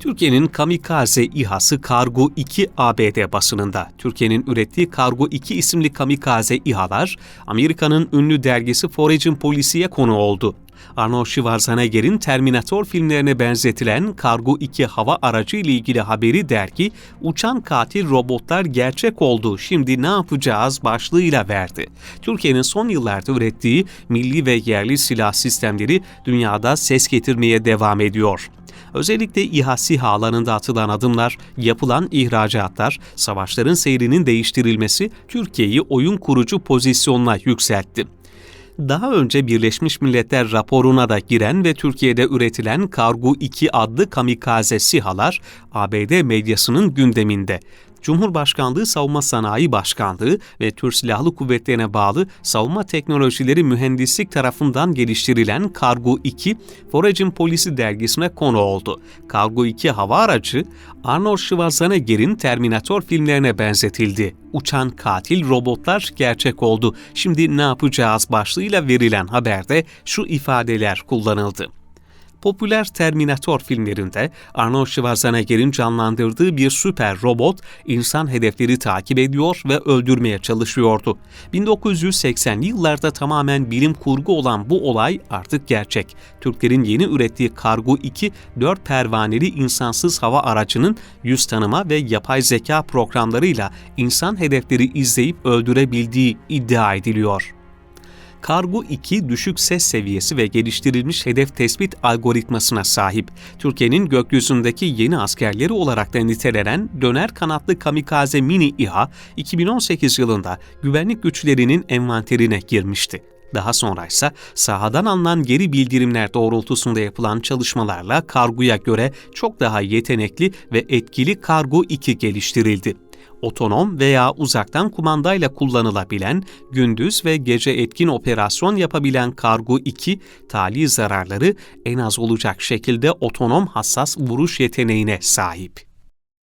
Türkiye'nin kamikaze İHA'sı Kargo 2 ABD basınında. Türkiye'nin ürettiği Kargo 2 isimli kamikaze İHA'lar Amerika'nın ünlü dergisi Forage'in polisiye konu oldu. Arnold Schwarzenegger'in Terminator filmlerine benzetilen Kargo 2 hava aracı ile ilgili haberi dergi, uçan katil robotlar gerçek oldu, şimdi ne yapacağız başlığıyla verdi. Türkiye'nin son yıllarda ürettiği milli ve yerli silah sistemleri dünyada ses getirmeye devam ediyor. Özellikle İHA SİHA alanında atılan adımlar, yapılan ihracatlar, savaşların seyrinin değiştirilmesi Türkiye'yi oyun kurucu pozisyonuna yükseltti daha önce Birleşmiş Milletler raporuna da giren ve Türkiye'de üretilen Kargu 2 adlı kamikaze SİHA'lar ABD medyasının gündeminde. Cumhurbaşkanlığı Savunma Sanayi Başkanlığı ve Türk Silahlı Kuvvetlerine bağlı Savunma Teknolojileri Mühendislik tarafından geliştirilen Kargo 2, Forage'in Polisi dergisine konu oldu. Kargo 2 hava aracı, Arnold Schwarzenegger'in Terminator filmlerine benzetildi. Uçan katil robotlar gerçek oldu. Şimdi ne yapacağız başlığıyla verilen haberde şu ifadeler kullanıldı popüler Terminator filmlerinde Arnold Schwarzenegger'in canlandırdığı bir süper robot insan hedefleri takip ediyor ve öldürmeye çalışıyordu. 1980'li yıllarda tamamen bilim kurgu olan bu olay artık gerçek. Türklerin yeni ürettiği Kargo 2 4 pervaneli insansız hava aracının yüz tanıma ve yapay zeka programlarıyla insan hedefleri izleyip öldürebildiği iddia ediliyor. Kargo 2 düşük ses seviyesi ve geliştirilmiş hedef tespit algoritmasına sahip. Türkiye'nin gökyüzündeki yeni askerleri olarak da nitelenen döner kanatlı kamikaze mini İHA 2018 yılında güvenlik güçlerinin envanterine girmişti. Daha sonra ise sahadan alınan geri bildirimler doğrultusunda yapılan çalışmalarla kargoya göre çok daha yetenekli ve etkili Kargo 2 geliştirildi otonom veya uzaktan kumandayla kullanılabilen, gündüz ve gece etkin operasyon yapabilen Kargo 2, tali zararları en az olacak şekilde otonom hassas vuruş yeteneğine sahip.